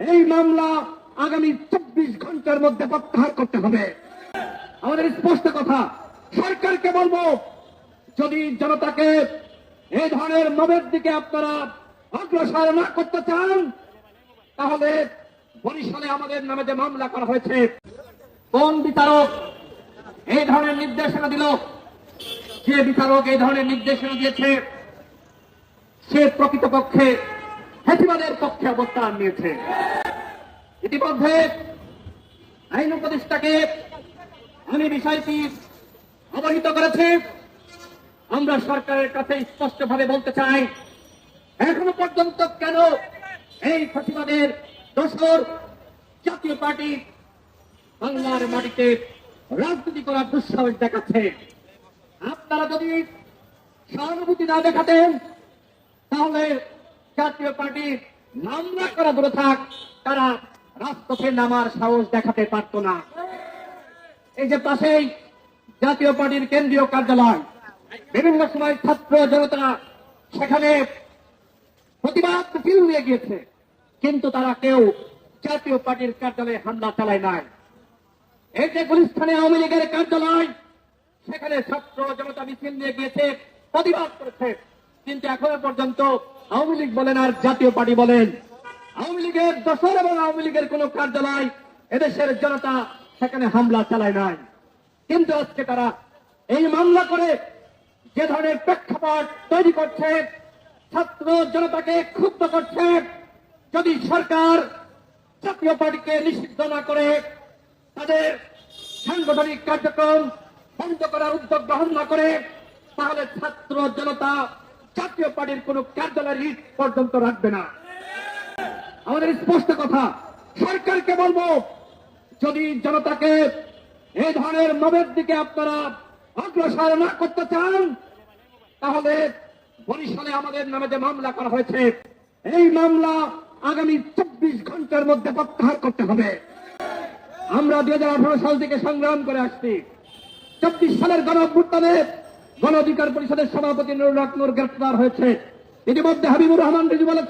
এই মামলা আগামী চব্বিশ ঘণ্টার মধ্যে প্রত্যাহার করতে হবে। আমাদের স্পষ্ট কথা, সরকারকে বলব, যদি জনতাকে এই ধরনের মবের দিকে আপনারা অগ্রসর না করতে চান, তাহলে বরিশালে আমাদের নামে যে মামলা করা হয়েছে, কোন বিচারক এই ধরনের নির্দেশনা দিল? যে বিচারক এই ধরনের নির্দেশনা দিয়েছে, সে প্রকৃতপক্ষে ফেসিবাদের পক্ষে অবস্থান নিয়েছে। ইতিমধ্যে আইন উপদেষ্টাকে আমি বিষয়টি অবহিত করেছি। আমরা সরকারের কাছে স্পষ্টভাবে বলতে চাই, এখনও পর্যন্ত কেন এই ফেসিবাদের দোষর জাতীয় পার্টি বাংলার মাটিতে রাজনীতি করার দুঃসাহস দেখাচ্ছে? আপনারা যদি সহানুভূতি না দেখাতেন, তাহলে জাতীয় পার্টি মামলা করা দূরে থাক, তারা রাজপথে নামার সাহস দেখাতে পারত না। এই যে পাশেই জাতীয় পার্টির কেন্দ্রীয় কার্যালয়, বিভিন্ন সময় ছাত্র জনতা সেখানে প্রতিবাদ মিছিল নিয়ে গিয়েছে, কিন্তু তারা কেউ জাতীয় পার্টির কার্যালয়ে হামলা চালায় নাই। এই যে গুলিস্থানে আওয়ামী লীগের কার্যালয়, সেখানে ছাত্র জনতা মিছিল নিয়ে গিয়েছে, প্রতিবাদ করেছে। কিন্তু এখনও পর্যন্ত আওয়ামী লীগ বলেন আর জাতীয় পার্টি বলেন, আওয়ামী লীগের দশর এবং আওয়ামী লীগের কোন কার্যালয় এদেশের জনতা সেখানে হামলা চালায় নাই। কিন্তু আজকে তারা এই মামলা করে যে ধরনের প্রেক্ষাপট তৈরি করছে, ছাত্র জনতাকে ক্ষুব্ধ করছে। যদি সরকার জাতীয় পার্টিকে নিষিদ্ধ না করে তাদের সাংগঠনিক কার্যক্রম বন্ধ করার উদ্যোগ গ্রহণ না করে, তাহলে ছাত্র জনতা জাতীয় পার্টির কোন কার্যালয়ের ইট পর্যন্ত রাখবে না। আমাদের স্পষ্ট কথা, সরকারকে বলব, যদি জনতাকে এই ধরনের মবের দিকে আপনারা অগ্রসর না করতে চান, তাহলে বরিশালে আমাদের নামে যে মামলা করা হয়েছে, এই মামলা আগামী চব্বিশ ঘণ্টার মধ্যে প্রত্যাহার করতে হবে। আমরা দুই হাজার আঠারো সাল থেকে সংগ্রাম করে আসছি। চব্বিশ সালের গণ গণ অধিকার পরিষদের সভাপতি নুরুল হক নূর গ্রেফতার হয়েছে। ইতিমধ্যে হাবিবুর রহমান রিজু বলে